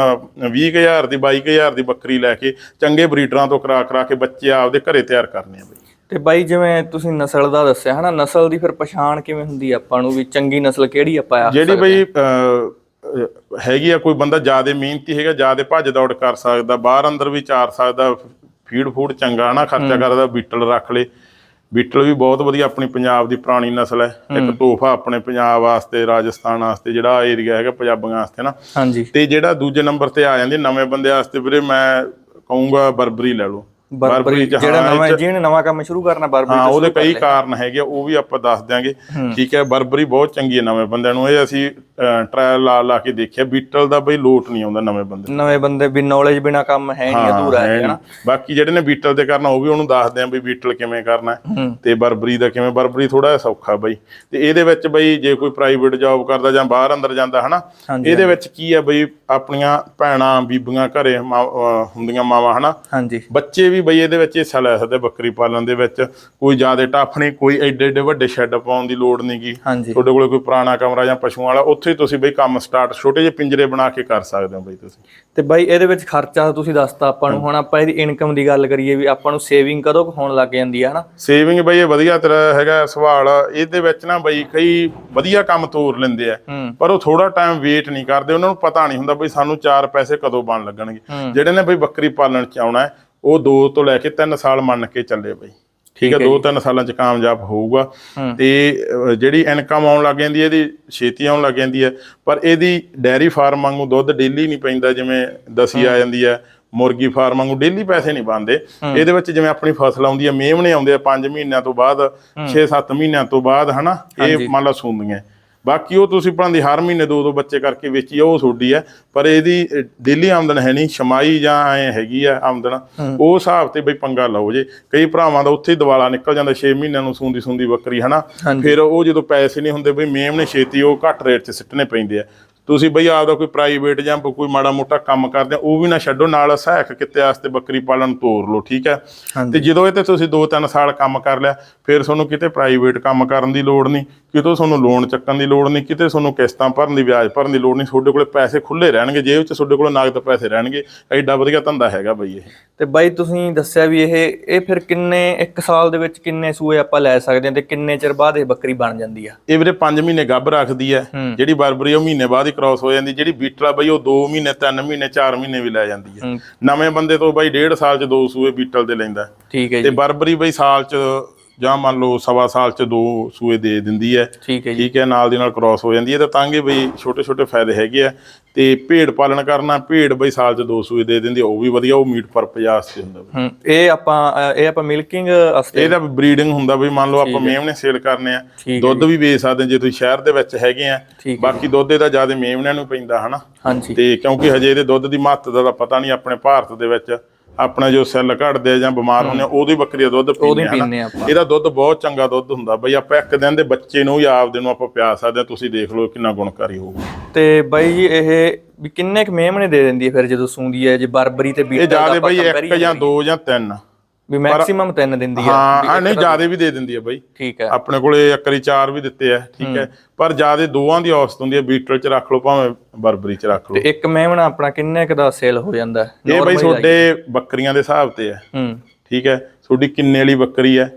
20000 ਦੀ 22000 ਦੀ ਬੱਕਰੀ ਲੈ ਕੇ ਚੰਗੇ ਬਰੀਡਰਾਂ ਤੋਂ ਕਰਾ ਕਰਾ ਕੇ ਬੱਚੇ ਆਪਦੇ ਘਰੇ ਤਿਆਰ ਕਰਨੇ ਆ ਬਈ। ਤੇ ਬਾਈ ਜਿਵੇਂ ਤੁਸੀਂ ਨਸਲ ਦਾ ਦੱਸਿਆ ਹਨਾ ਨਸਲ ਦੀ ਫਿਰ ਪਛਾਣ ਕਿਵੇਂ ਹੁੰਦੀ ਆ ਆਪਾਂ ਨੂੰ ਵੀ ਚੰਗੀ ਨਸਲ ਕਿਹੜੀ ਆਪਾਂ ਆ ਜਿਹੜੀ ਬਈ ਹੈਗੀ ਆ ਕੋਈ ਬੰਦਾ ਜ਼ਿਆਦਾ ਮਿਹਨਤੀ ਹੈਗਾ ਜ਼ਿਆਦਾ ਭੱਜ ਦੌੜ ਕਰ ਸਕਦਾ ਬਾਹਰ ਅੰਦਰ ਵੀ ਚਾਰ ਸਕਦਾ ਫੀਡ ਫੂਡ ਚੰਗਾ ਨਾ ਖਰਚਾ ਕਰਦਾ ਬੀਟਲ ਰੱਖ ਲੇ। ਬੀਟਲ ਵੀ ਬਹੁਤ ਵਧੀਆ ਆਪਣੀ ਪੰਜਾਬ ਦੀ ਪੁਰਾਣੀ ਨਸਲ ਹੈ। ਇੱਕ ਤੋਹਫਾ ਆਪਣੇ ਪੰਜਾਬ ਵਾਸਤੇ ਰਾਜਸਥਾਨ ਵਾਸਤੇ ਜਿਹੜਾ ਏਰੀਆ ਹੈਗਾ ਪੰਜਾਬੀਆਂ ਵਾਸਤੇ ਨਾ। ਹਾਂਜੀ। ਤੇ ਜਿਹੜਾ ਦੂਜੇ ਨੰਬਰ ਤੇ ਆ ਜਾਂਦੀ ਨਵੇਂ ਬੰਦੇ ਵਾਸਤੇ ਵੀਰੇ ਮੈਂ ਕਹੂੰਗਾ ਬਰਬਰੀ ਲੈ ਲਓ। ਬਰਬਰੀ ਚ ਜਿਹੜਾ ਹਾਂ, ਨਵਾਂ ਜਿਹਨੇ ਨਵਾਂ ਕੰਮ ਸ਼ੁਰੂ ਕਰਨਾ ਬਰਬਰੀ ਹਾਂ ਤੋਂ ਉਹਦੇ ਸ਼ੁਰੂ ਕਰ ਕਈ ਲੈ। ਕਾਰਨ ਹੈਗੇ ਆ, ਉਹ ਵੀ ਆਪਾਂ ਦੱਸ ਦਿਆਂਗੇ। ਠੀਕ ਹੈ ਬਰਬਰੀ ਬਹੁਤ ਚੰਗੀ ਹੈ ਨਵੇਂ ਬੰਦਿਆਂ ਨੂੰ। ਇਹ ਅਸੀਂ ਟ੍ਰਾਇਲ ਲਾ ਲਾ ਕੇ ਦੇਖਿਆ ਬੀਟਲ ਦਾ ਬਈ ਲੋਟ ਨਹੀਂ ਆਉਂਦਾ ਨਵੇਂ ਬੰਦੇ। ਨਵੇਂ ਬੰਦੇ ਵੀ ਨੌਲੇਜ ਬਿਨਾ ਕੰਮ ਹੈ ਨਹੀਂ ਅਧੂਰਾ ਹੈ ਨੀ। ਬਾਕੀ ਜਿਹੜੇ ਨੇ ਬੀਟਲ ਤੇ ਕਰਨਾ ਉਹ ਵੀ ਉਹਨੂੰ ਦੱਸਦੇ ਆਂ ਵੀ ਬੀਟਲ ਕਿਵੇਂ ਕਰਨਾ ਤੇ ਬਰਬਰੀ ਦਾ ਕਿਵੇਂ ਬਰਬਰੀ ਥੋੜਾ ਜਿਹਾ ਸੌਖਾ ਬਈ। ਤੇ ਇਹਦੇ ਵਿੱਚ ਬਈ ਜੇ ਕੋਈ ਪ੍ਰਾਈਵੇਟ ਜੌਬ ਕਰਦਾ ਜਾਂ ਬਾਹਰ ਅੰਦਰ ਜਾਂਦਾ ਹਨਾ ਇਹਦੇ ਵਿੱਚ ਕੀ ਹੈ ਬਈ ਆਪਣੀਆਂ ਭੈਣਾਂ ਬੀਬੀਆਂ ਘਰੇ ਹੁੰਦੀਆਂ ਮਾਵਾਂ ਹਨਾ। ਹਾਂਜੀ। ਬੱਚੇ ਵੀ ਬਈ ਇਹਦੇ ਵਿੱਚ ਹਿੱਸਾ ਲੈ ਸਕਦੇ ਬੱਕਰੀ ਪਾਲਣ ਦੇ ਵਿੱਚ। ਕੋਈ ਜ਼ਿਆਦਾ ਟਫ ਨਹੀਂ ਕੋਈ ਐਡੇ ਐਡੇ ਵੱਡੇ ਸ਼ੈੱਡ ਪਾਉਣ ਦੀ ਲੋੜ ਨਹੀਂਗੀ ਹਾਂਜੀ। ਤੁਹਾਡੇ ਕੋਲੇ ਕੋਈ ਪੁਰਾਣਾ ਕਮਰਾ ਜਾਂ ਪਸ਼ੂਆਂ ਵਾਲਾ ਉੱਥੇ ਤੁਸੀਂ ਬਈ ਕੰਮ ਸਟਾਰਟ ਛੋਟੇ ਜਿਹੇ ਪਿੰਜਰੇ ਬਣਾ ਕੇ ਕਰ ਸਕਦੇ ਹੋ ਬਈ ਤੁਸੀਂ। ਤੇ ਬਾਈ ਇਹਦੇ ਵਿੱਚ ਖਰਚਾ ਤੁਸੀਂ ਦੱਸਤਾ ਆਪਾਂ ਨੂੰ ਹੁਣ ਆਪਾਂ ਇਹਦੀ ਇਨਕਮ ਦੀ ਗੱਲ ਕਰੀਏ ਵੀ ਆਪਾਂ ਨੂੰ ਸੇਵਿੰਗ ਕਦੋਂ ਕੁ ਹੋਣ ਲੱਗ ਜਾਂਦੀ ਹੈ ਹਨਾ? ਸੇਵਿੰਗ ਬਈ ਇਹ ਵਧੀਆ ਤੇਰਾ ਹੈਗਾ ਸਵਾਲ। ਇਹਦੇ ਵਿੱਚ ਨਾ ਬਈ ਕਈ ਵਧੀਆ ਕੰਮ ਤੋਰ ਲੈਂਦੇ ਆ ਹੂੰ। ਪਰ ਉਹ ਥੋੜਾ ਟਾਈਮ ਵੇਟ ਨਹੀਂ ਕਰਦੇ। ਉਹਨਾਂ ਨੂੰ ਪਤਾ ਨਹੀਂ ਹੁੰਦਾ ਬਈ ਸਾਨੂੰ ਚਾਰ ਪੈਸੇ ਕਦੋਂ ਬਣ ਲੱਗਣਗੇ। ਜਿਹੜੇ ਨੇ ਬਈ ਬੱਕਰੀ ਪਾਲਣ ਚ ਆਉਣਾ ਹੈ, ਉਹ 2 ਤੋਂ ਲੈ ਕੇ 3 ਸਾਲ ਮੰਨ ਕੇ ਚੱਲੇ ਬਈ। ਠੀਕ ਹੈ 2-3 ਸਾਲਾਂ ਚ ਕਾਮਯਾਬ ਹੋਊਗਾ। ਤੇ ਜਿਹੜੀ ਇਨਕਮ ਆਉਣ ਲੱਗ ਜਾਂਦੀ ਹੈ ਇਹਦੀ ਛੇਤੀ ਆਉਣ ਲੱਗ ਜਾਂਦੀ ਹੈ। ਪਰ ਇਹਦੀ ਡੈਰੀ ਫਾਰਮ ਵਾਂਗੂ ਦੁੱਧ ਡੇਲੀ ਨਹੀਂ ਪੈਂਦਾ ਜਿਵੇਂ ਦਸੀ ਆ ਜਾਂਦੀ ਹੈ ਮੁਰਗੀ ਫਾਰਮ ਵਾਂਗੂ ਡੇਲੀ ਪੈਸੇ ਨਹੀਂ ਬਣਦੇ। ਇਹਦੇ ਵਿੱਚ ਜਿਵੇਂ ਆਪਣੀ ਫਸਲ ਆਉਂਦੀ ਹੈ ਮੇਮਣੇ ਆਉਂਦੇ ਆ 5 ਮਹੀਨਿਆਂ ਤੋਂ ਬਾਅਦ 6-7 ਮਹੀਨਿਆਂ ਤੋਂ ਬਾਅਦ ਹਨਾ ਇਹ ਮੰਨ ਲਾ ਸੂੰਦੀਆਂ। ਬਾਕੀ ਉਹ ਤੁਸੀਂ ਭਾਂਦੀ ਹਰ ਮਹੀਨੇ ਦੋ ਦੋ ਬੱਚੇ ਕਰਕੇ ਵੇਚੀ ਉਹ ਤੁਹਾਡੀ ਹੈ ਪਰ ਇਹਦੀ ਡੇਲੀ ਆਮਦਨ ਹੈ ਨਹੀਂ ਸ਼ਮਾਈ ਜਾਂ ਐ ਹੈਗੀ ਆ ਆਮਦਨ। ਉਹ ਹਿਸਾਬ ਤੇ ਬਈ ਪੰਗਾ ਲਓ ਜੇ। ਕਈ ਭਰਾਵਾਂ ਦਾ ਉੱਥੇ ਦਿਵਾਲਾ ਨਿਕਲ ਜਾਂਦਾ 6 ਮਹੀਨਿਆਂ ਨੂੰ ਸੂੰਦੀ ਸੂੰਦੀ ਬੱਕਰੀ ਹਨਾ। ਫਿਰ ਉਹ ਜਦੋਂ ਪੈਸੇ ਨਹੀਂ ਹੁੰਦੇ ਬਈ ਮੇਮ ਨੇ ਛੇਤੀ ਉਹ ਘੱਟ ਰੇਟ 'ਚ ਸਿੱਟਣੇ ਪੈਂਦੇ ਆ। ਤੁਸੀਂ ਬਈ ਆਪਦਾ ਕੋਈ ਪ੍ਰਾਈਵੇਟ ਜਾਂ ਕੋਈ ਮਾੜਾ ਮੋਟਾ ਕੰਮ ਕਰਦੇ ਆ ਉਹ ਵੀ ਨਾ ਛੱਡੋ ਨਾਲ ਸਹਾਇਕ ਕਿੱਤੇ ਵਾਸਤੇ ਬੱਕਰੀ ਪਾਲਣ ਤੋਰ ਲਓ ਠੀਕ ਹੈ? ਤੇ ਜਦੋਂ ਇਹ ਤੇ ਤੁਸੀਂ 2-3 ਸਾਲ ਕੰਮ ਕਰ ਲਿਆ ਫਿਰ ਤੁਹਾਨੂੰ ਕਿਤੇ ਪ੍ਰਾਈਵੇਟ ਕੰਮ ਕਰਨ ਦੀ ਲੋੜ ਨਹੀਂ ਕਿਤੋਂ ਤੁਹਾਨੂੰ ਲੋਨ ਚੱਕਣ ਦੀ ਲੋੜ ਨਹੀਂ ਕਿਤੇ ਤੁਹਾਨੂੰ ਕਿਸ਼ਤਾਂ ਭਰਨ ਦੀ ਵਿਆਜ ਭਰਨ ਦੀ ਲੋੜ ਨਹੀਂ ਤੁਹਾਡੇ ਕੋਲੇ ਪੈਸੇ ਖੁੱਲੇ ਰਹਿਣਗੇ ਜੇਬ 'ਚ ਤੁਹਾਡੇ ਕੋਲ ਨਗਦ ਪੈਸੇ ਰਹਿਣਗੇ ਐਡਾ ਵਧੀਆ ਧੰਦਾ ਹੈਗਾ ਬਈ ਇਹ। ਤੇ ਬਾਈ ਤੁਸੀਂ ਦੱਸਿਆ ਵੀ ਇਹ ਇਹ ਫਿਰ ਕਿੰਨੇ ਇੱਕ ਸਾਲ ਦੇ ਵਿੱਚ ਕਿੰਨੇ ਸੂਏ ਆਪਾਂ ਲੈ ਸਕਦੇ ਹਾਂ ਤੇ ਕਿੰਨੇ ਚਿਰ ਬਾਅਦ ਇਹ ਬੱਕਰੀ ਬਣ ਜਾਂਦੀ ਆ? ਇਹ ਵੀਰੇ 5 ਮਹੀਨੇ ਗੱਭ ਰੱਖਦੀ ਹੈ ਜਿਹੜੀ ਬਰਬਰੀ ਉਹ ਮਹੀਨੇ ਬਾਅਦ ਹੀ ਕ੍ਰਾਸ ਹੋ ਜਾਂਦੀ ਜਿਹੜੀ ਬੀਟਲ ਆ ਬਈ ਉਹ 2 ਮਹੀਨੇ 3 ਮਹੀਨੇ 4 ਮਹੀਨੇ ਵੀ ਲੈ ਜਾਂਦੀ ਹੈ। ਨਵੇਂ ਬੰਦੇ ਤੋਂ ਬਈ ਡੇਢ ਸਾਲ ਚ ਦੋ ਸੂਏ ਬੀਟਲ ਦੇ ਲੈਂਦਾ। ਠੀਕ ਹੈ ਤੇ ਜੀ ਬਰਬਰੀ ਬਈ ਸਾਲ ਚ ਜਾਂ ਮੰਨ ਲਓ ਸਵਾ ਸਾਲ ਚ ਦੋ ਸੂਏ ਦੇ ਦਿੰਦੀ ਹੈ ਠੀਕ ਹੈ ਜੀ। ਠੀਕ ਹੈ ਨਾਲ ਦੀ ਨਾਲ ਕ੍ਰਾਸ ਹੋ ਜਾਂਦੀ ਹੈ ਤਾਂ ਤਾਂਗੇ ਬਈ ਛੋਟੇ ਛੋਟੇ ਫਾਇਦੇ ਹੈਗੇ ਆ। ਤੇ ਭੇਡ ਪਾਲਣ ਕਰਨਾ ਭੇਡ ਬਈ ਸਾਲ ਚ ਦੋ ਸੂਏ ਦੇ ਦਿੰਦੀ ਉਹ ਵੀ ਵਧੀਆ ਉਹ ਮੀਟ ਪਰਪਸ ਵਾਸਤੇ ਹੁੰਦਾ ਬਈ। ਹੂੰ ਇਹ ਆਪਾਂ ਇਹ ਆਪਾਂ ਮਿਲਕਿੰਗ ਵਾਸਤੇ? ਇਹਦਾ ਬਰੀਡਿੰਗ ਹੁੰਦਾ ਬਈ ਮੰਨ ਲਓ ਆਪਾਂ ਮੇਮਣੇ ਸੇਲ ਕਰਨੇ ਆ। ਠੀਕ ਹੈ ਦੁੱਧ ਵੀ ਵੇਚ ਸਕਦੇ ਹਾਂ ਜੇ ਤੁਸੀਂ ਸ਼ਹਿਰ ਦੇ ਵਿੱਚ ਹੈਗੇ ਆ। ਠੀਕ ਹੈ ਬਾਕੀ ਦੁੱਧ ਇਹਦਾ ਜ਼ਿਆਦਾ ਮੇਮਣਿਆਂ ਨੂੰ ਪੈਂਦਾ ਹਨਾ? ਹਾਂਜੀ। ਤੇ ਕਿਉਂਕਿ ਹਜੇ ਇਹਦੇ ਦੁੱਧ ਦੀ ਮਹੱਤਤਾ ਦਾ ਪਤਾ ਨਹੀਂ ਆਪਣੇ ਭਾਰਤ ਦੇ ਵਿੱਚ। ਆਪਣਾ ਜੋ ਸੈੱਲ ਘਟਦੇ ਆ ਜਾਂ ਬਿਮਾਰ ਹੁੰਦੇ ਆ ਉਹਦੀ ਬੱਕਰੀ ਦਾ ਦੁੱਧ ਪੀਂਦੇ ਆ ਇਹਦਾ ਦੁੱਧ ਬਹੁਤ ਚੰਗਾ ਦੁੱਧ ਹੁੰਦਾ ਬਈ ਆਪਾਂ ਇੱਕ ਦਿਨ ਦੇ ਬੱਚੇ ਨੂੰ ਜਾਂ ਆਪਦੇ ਨੂੰ ਆਪਾਂ ਪਿਆ ਸਕਦੇ ਆ ਤੁਸੀਂ ਦੇਖ ਲਓ ਕਿੰਨਾ ਗੁਣਕਾਰੀ ਹੋਊਗਾ। ਤੇ ਬਾਈ ਜੀ ਇਹ ਵੀ ਕਿੰਨੇ ਕੁ ਮੇਮਣੇ ਦੇ ਦਿੰਦੀ ਹੈ ਫਿਰ ਜਦੋਂ ਸੂੰਦੀ ਹੈ ਜੇ ਬਰਬਰੀ ਤੇ ਬੀਟਲ ਇਹ ਜ਼ਿਆਦਾ ਬਈ ਇੱਕ ਜਾਂ ਦੋ ਜਾਂ ਤਿੰਨ। ਵੀ ਮੈਕਸਿਮਮ ਤਿੰਨ ਦਿੰਦੀ ਹੈ ਹਾਂ ਹਾਂ ਨਹੀਂ ਜ਼ਿਆਦਾ ਵੀ ਦੇ ਦਿੰਦੀ ਹੈ ਬਈ। ਠੀਕ ਹੈ ਆਪਣੇ ਕੋਲੇ ਇੱਕਰੀ ਚਾਰ ਵੀ ਦਿੱਤੇ ਆ ਠੀਕ ਹੈ। ਪਰ ਜ਼ਿਆਦਾ ਦੋਵਾਂ ਦੀ ਔਸਤ ਹੁੰਦੀ ਹੈ ਬੀਟਲ ਚ ਰੱਖ ਲਓ ਭਾਵੇਂ ਬਰਬਰੀ ਚ ਰੱਖ ਲਓ। ਤੇ ਇੱਕ ਮੇਮਣਾ ਆਪਣਾ ਕਿੰਨੇ ਕੁ ਦਾ ਸੇਲ ਹੋ ਜਾਂਦਾ? ਇਹ ਬਈ ਤੁਹਾਡੇ ਬੱਕਰੀਆਂ ਦੇ ਹਿਸਾਬ ਤੇ ਹੈ ਹੂੰ। ਠੀਕ ਹੈ ਤੁਹਾਡੀ ਕਿੰਨੇ ਵਾਲੀ ਬੱਕਰੀ ਹੈ?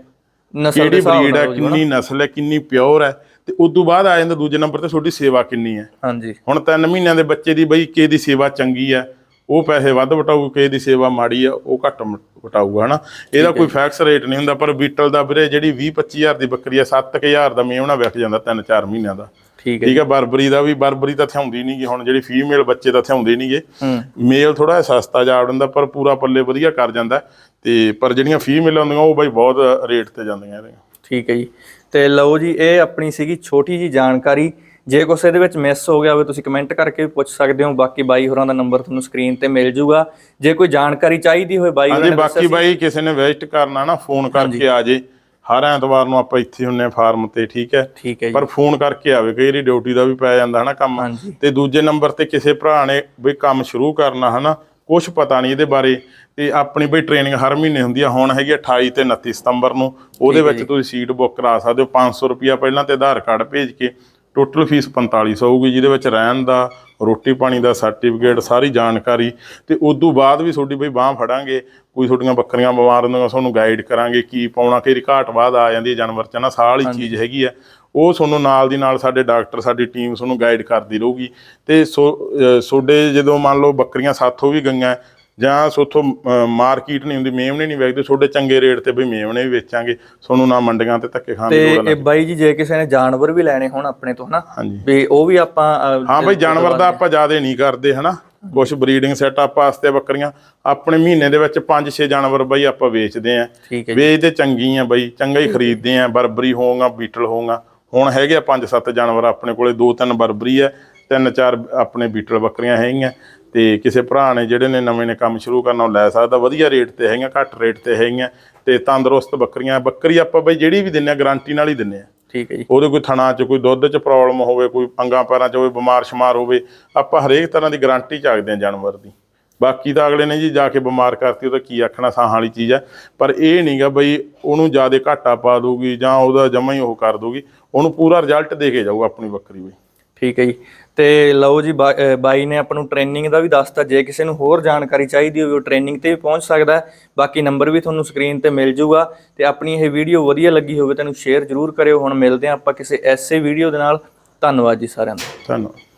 ਨਸਲ ਦੇ ਕਿਹੜੀ ਹਿਸਾਬ ਬਰੀਡ ਹੈ? ਕਿੰਨੀ ਨਸਲ ਹੈ? ਕਿੰਨੀ ਪਿਓਰ ਹੈ? ਤੇ ਉਸ ਤੋਂ ਬਾਅਦ ਆ ਜਾਂਦਾ ਦੂਜੇ ਨੰਬਰ ਤੇ ਤੁਹਾਡੀ ਸੇਵਾ ਕਿੰਨੀ ਹੈ? ਹਾਂਜੀ। ਹੁਣ 3 ਮਹੀਨਿਆਂ ਦੇ ਬੱਚੇ ਦੀ ਬਈ ਦੀ ਸੇਵਾ ਚੰਗੀ ਹੈ। ਉਹ ਪੈਸੇ ਵੱਧ ਵਟਾਊ ਕਿਸੇ ਦੀ ਸੇਵਾ ਮਾੜੀ ਆ ਉਹ ਘੱਟ ਵਟਾਊਗਾ ਹਨਾ? ਇਹਦਾ ਕੋਈ ਫੈਕਸ ਰੇਟ ਨਹੀਂ ਹੁੰਦਾ ਪਰ ਬੀਟਲ ਦਾ ਵੀਰੇ ਜਿਹੜੀ 20 25000 ਦੀ ਬੱਕਰੀ ਆ 7000 ਦਾ ਮੇਵਣਾ ਵਿਕ ਜਾਂਦਾ 3-4 ਮਹੀਨਿਆਂ ਦਾ। ਠੀਕ ਹੈ ਠੀਕ ਹੈ ਬਰਬਰੀ ਦਾ ਵੀ ਬਰਬਰੀ ਤਾਂ ਥਿਆਉਂਦੀ ਨਹੀਂਗੀ ਹੁਣ ਜਿਹੜੀ ਫੀਮੇਲ ਬੱਚੇ ਤਾਂ ਥਿਆਉਂਦੇ ਨਹੀਂਗੇ ਮੇਲ ਥੋੜਾ ਸਸਤਾ ਜਾ ਵੜਦਾ ਪਰ ਪੂਰਾ ਪੱਲੇ ਵਧੀਆ ਕਰ ਜਾਂਦਾ। ਤੇ ਪਰ ਜਿਹੜੀਆਂ ਫੀਮੇਲ ਹੁੰਦੀਆਂ ਉਹ ਬਈ ਬਹੁਤ ਰੇਟ ਤੇ ਜਾਂਦੀਆਂ ਇਹਦੀਆਂ। ਠੀਕ ਹੈ ਜੀ। ਤੇ ਲਓ ਜੀ ਇਹ ਆਪਣੀ ਸੀਗੀ ਛੋਟੀ ਜੀ ਜਾਣਕਾਰੀ। ਜੇ ਕੁਛ ਇਹਦੇ ਵਿੱਚ ਮਿਸ ਹੋ ਗਿਆ ਹੋਵੇ ਤੁਸੀਂ ਕਮੈਂਟ ਕਰਕੇ ਵੀ ਪੁੱਛ ਸਕਦੇ ਹੋ। ਬਾਕੀ ਬਾਈ ਹੋਰਾਂ ਦਾ ਨੰਬਰ ਤੁਹਾਨੂੰ ਸਕਰੀਨ ਤੇ ਮਿਲ ਜੂਗਾ। ਜੇ ਕੋਈ ਜਾਣਕਾਰੀ ਚਾਹੀਦੀ ਹੋਵੇ ਬਾਈ ਹੋਰਾਂ ਹਾਂਜੀ ਬਾਕੀ ਬਾਈ ਕਿਸੇ ਨੇ ਵਿਜ਼ਿਟ ਕਰਨਾ ਨਾ ਫੋਨ ਕਰਕੇ ਆ ਜੇ। ਹਰ ਐਤਵਾਰ ਨੂੰ ਆਪਾਂ ਇੱਥੇ ਹੁੰਨੇ ਫਾਰਮ ਤੇ ਠੀਕ ਹੈ? ਠੀਕ ਹੈ ਜੀ। ਪਰ ਫੋਨ ਕਰਕੇ ਆਵੇ ਕਈ ਵਾਰੀ ਡਿਊਟੀ ਦਾ ਵੀ ਪੈ ਜਾਂਦਾ ਹਨਾ ਕੰਮ। ਹਾਂਜੀ। ਤੇ ਦੂਜੇ ਨੰਬਰ ਤੇ ਕਿਸੇ ਭਰਾ ਨੇ ਵੀ ਕੰਮ ਸ਼ੁਰੂ ਕਰਨਾ ਹਨਾ ਕੁਝ ਪਤਾ ਨਹੀਂ ਇਹਦੇ ਬਾਰੇ। ਤੇ ਆਪਣੀ ਬਈ ਟ੍ਰੇਨਿੰਗ ਹਰ ਮਹੀਨੇ ਹੁੰਦੀ ਆ ਹੁਣ ਹੈਗੀ ਆ 28 ਤੇ 29 ਸਤੰਬਰ ਨੂੰ। ਉਹਦੇ ਵਿੱਚ ਤੁਸੀਂ ਸੀਟ ਬੁੱਕ ਕਰਾ ਸਕਦੇ ਹੋ। 500 ਰੁਪਿਆ ਪਹਿਲਾਂ ਤੇ ਆਧਾਰ ਕਾਰਡ ਭੇਜ ਕੇ ਟੋਟਲ ਫੀਸ 4500 ਹੋਊਗੀ ਜਿਹਦੇ ਵਿੱਚ ਰਹਿਣ ਦਾ ਰੋਟੀ ਪਾਣੀ ਦਾ ਸਰਟੀਫਿਕੇਟ ਸਾਰੀ ਜਾਣਕਾਰੀ। ਤੇ ਉਸ ਤੋਂ ਬਾਅਦ ਵੀ ਤੁਹਾਡੀ ਬਈ ਬਾਹ ਫੜਾਂਗੇ ਕੋਈ ਤੁਹਾਡੀਆਂ ਬੱਕਰੀਆਂ ਬਿਮਾਰ ਹੁੰਦੀਆਂ ਤੁਹਾਨੂੰ ਗਾਈਡ ਕਰਾਂਗੇ ਕੀ ਪਾਉਣਾ ਕਿ ਘਾਟ ਬਾਅਦ ਆ ਜਾਂਦੀ ਹੈ ਜਾਨਵਰ ਚ ਨਾ ਸਾਹ ਵਾਲੀ ਚੀਜ਼ ਹੈਗੀ ਆ। ਉਹ ਤੁਹਾਨੂੰ ਨਾਲ ਦੀ ਨਾਲ ਸਾਡੇ ਡਾਕਟਰ ਸਾਡੀ ਟੀਮ ਤੁਹਾਨੂੰ ਗਾਈਡ ਕਰਦੀ ਰਹੂਗੀ। ਤੇ ਸੋ ਤੁਹਾਡੇ ਜਦੋਂ ਮੰਨ ਲਓ ਬੱਕਰੀਆਂ ਸਾਥੋਂ ਵੀ ਗਈਆਂ ਜਾਂ ਸੋਥੋਂ ਮਾਰਕੀਟ ਨਹੀਂ ਹੁੰਦੀ ਮੇਮਣੇ ਨਹੀਂ ਵੇਚਦੇ ਤੁਹਾਡੇ ਚੰਗੇ ਰੇਟ ਤੇ ਵੀ ਮੇਮਣੇ ਵੀ ਵੇਚਾਂਗੇ ਤੁਹਾਨੂੰ ਨਾ ਮੰਡੀਆਂ ਤੇ ਧੱਕੇ ਖਾਣ ਦੀ ਤੇ ਲੋੜ ਇਹ ਬਾਈ ਜੀ ਜੇ ਕਿਸੇ ਨੇ ਜਾਨਵਰ ਵੀ ਲੈਣੇ ਹੋਣ ਆਪਣੇ ਤੋਂ ਹਨਾ ਵੀ ਉਹ ਵੀ ਆਪਾਂ ਹਾਂ ਬਈ ਜਾਨਵਰ ਦਾ ਆਪਾਂ ਜ਼ਿਆਦਾ ਨਹੀਂ ਕਰਦੇ ਹਨਾ। ਕੁਝ ਬਰੀਡਿੰਗ ਸੈਟਅਪ ਵਾਸਤੇ ਬੱਕਰੀਆਂ ਆਪਣੇ ਮਹੀਨੇ ਦੇ ਵਿੱਚ 5-6 ਜਾਨਵਰ ਬਈ ਆਪਾਂ ਵੇਚਦੇ ਆਂ। ਹੈ ਵੇਚਦੇ ਚੰਗੀ ਆ ਬਈ ਚੰਗਾ ਹੀ ਖਰੀਦਦੇ ਆ ਬਰਬਰੀ ਹੋਊਗਾ ਬੀਟਲ ਹੋਊਗਾ। ਹੁਣ ਹੈਗੇ ਆ 5-7 ਜਾਨਵਰ ਆਪਣੇ ਕੋਲੇ ਦੋ ਤਿੰਨ ਬਰਬਰੀ ਆ ਤਿੰਨ ਚਾਰ ਆਪਣੇ ਬੀਟਲ ਬੱਕਰੀਆਂ ਹੈਗੀਆਂ। ਤੇ ਕਿਸੇ ਭਰਾ ਨੇ ਜਿਹੜੇ ਨੇ ਨਵੇਂ ਨੇ ਕੰਮ ਸ਼ੁਰੂ ਕਰਨਾ ਉਹ ਲੈ ਸਕਦਾ। ਵਧੀਆ ਰੇਟ ਤੇ ਹੈਗੀਆਂ ਘੱਟ ਰੇਟ ਤੇ ਹੈਗੀਆਂ ਤੇ ਤੰਦਰੁਸਤ ਬੱਕਰੀਆਂ। ਬੱਕਰੀ ਆਪਾਂ ਬਈ ਜਿਹੜੀ ਵੀ ਦਿੰਨੇ ਆ ਗਾਰੰਟੀ ਨਾਲ ਹੀ ਦਿੰਨੇ ਆ। ਠੀਕ ਹੈ ਜੀ। ਉਹਦੇ ਕੋਈ ਥਣਾ 'ਚ ਕੋਈ ਦੁੱਧ 'ਚ ਪ੍ਰੋਬਲਮ ਹੋਵੇ ਕੋਈ ਅੰਗਾਂ ਪੈਰਾਂ 'ਚ ਹੋਵੇ ਬਿਮਾਰ ਸ਼ਮਾਰ ਹੋਵੇ ਆਪਾਂ ਹਰੇਕ ਤਰ੍ਹਾਂ ਦੀ ਗਾਰੰਟੀ ਚੱਕਦੇ ਹਾਂ ਜਾਨਵਰ ਦੀ। ਬਾਕੀ ਤਾਂ ਅਗਲੇ ਨੇ ਜੀ ਜਾ ਕੇ ਬਿਮਾਰ ਕਰਤੀ ਉਹਦਾ ਕੀ ਆਖਣਾ ਸਾਹਾਂ ਵਾਲੀ ਚੀਜ਼ ਹੈ ਪਰ ਇਹ ਨਹੀਂਗਾ ਬਈ ਉਹਨੂੰ ਜ਼ਿਆਦਾ ਘਾਟਾ ਪਾ ਦੂਗੀ ਜਾਂ ਉਹਦਾ ਜਮਾ ਹੀ ਉਹ ਕਰ ਦੂਗੀ ਉਹਨੂੰ ਪੂਰਾ ਰਿਜ਼ਲਟ ਦੇ ਕੇ ਜਾਊ ਆਪਣੀ ਬੱਕਰੀ ਬਈ। ਠੀਕ ਹੈ ਜੀ। ਤੇ ਲਓ ਜੀ ਬਾਈ ਨੇ ਆਪਾਂ ਨੂੰ ਟ੍ਰੇਨਿੰਗ ਦਾ ਵੀ ਦੱਸਤਾ। ਜੇ ਕਿਸੇ ਨੂੰ ਹੋਰ ਜਾਣਕਾਰੀ ਚਾਹੀਦੀ ਹੋਵੇ, ਉਹ ਟ੍ਰੇਨਿੰਗ ਤੇ ਵੀ ਪਹੁੰਚ ਸਕਦਾ ਬਾਕੀ ਨੰਬਰ ਵੀ ਤੁਹਾਨੂੰ ਸਕਰੀਨ ਤੇ ਮਿਲ ਜਾਊਗਾ ਤੇ ਆਪਣੀ ਇਹ ਵੀਡੀਓ ਵਧੀਆ ਲੱਗੀ ਹੋਵੇ ਤੈਨੂੰ ਸ਼ੇਅਰ ਜ਼ਰੂਰ ਕਰਿਓ। ਹੁਣ ਮਿਲਦੇ ਹਾਂ ਆਪਾਂ ਕਿਸੇ ਐਸੇ ਵੀਡੀਓ ਦੇ ਨਾਲ। ਧੰਨਵਾਦ ਜੀ ਸਾਰਿਆਂ ਦਾ। ਧੰਨਵਾਦ।